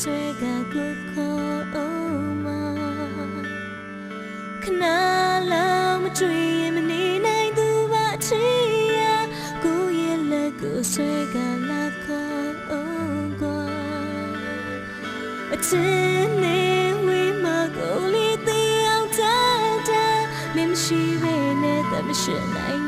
ဆွဲကကိုခေါ်အောင်မခနာလာမတွေ့ရင်မနေနိုင်သူပါချီယာကိုရဲ့လက်ကိုဆွဲကလာခေါ်အောင်ကွာအချင်းနေဝေးမကိုလေးတယောက်တည်းမင်းရှိပဲနဲ့တမရှိနိုင်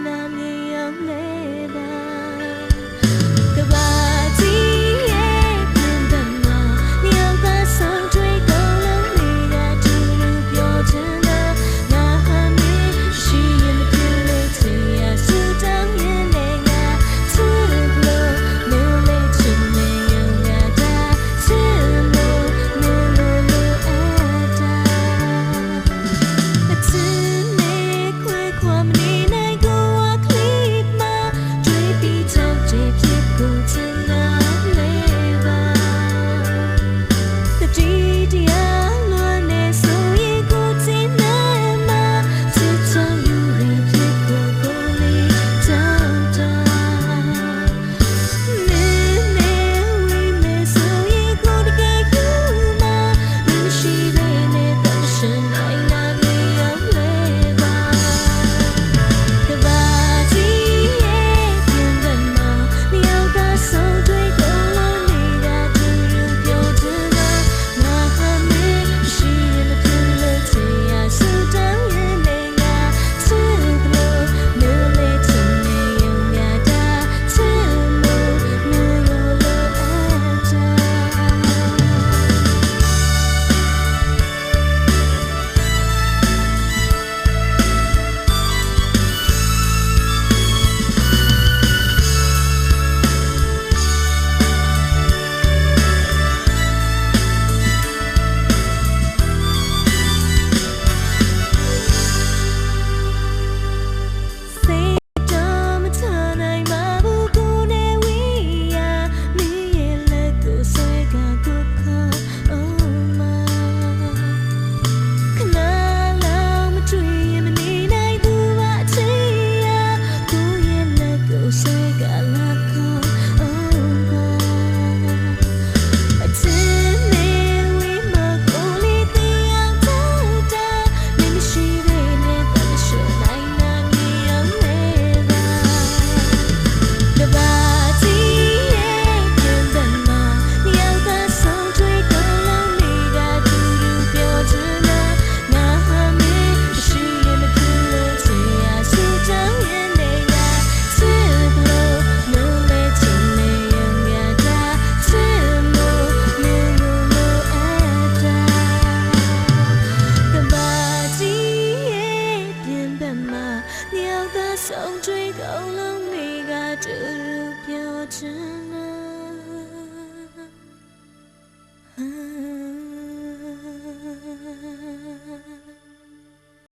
风吹够了你个这如标准。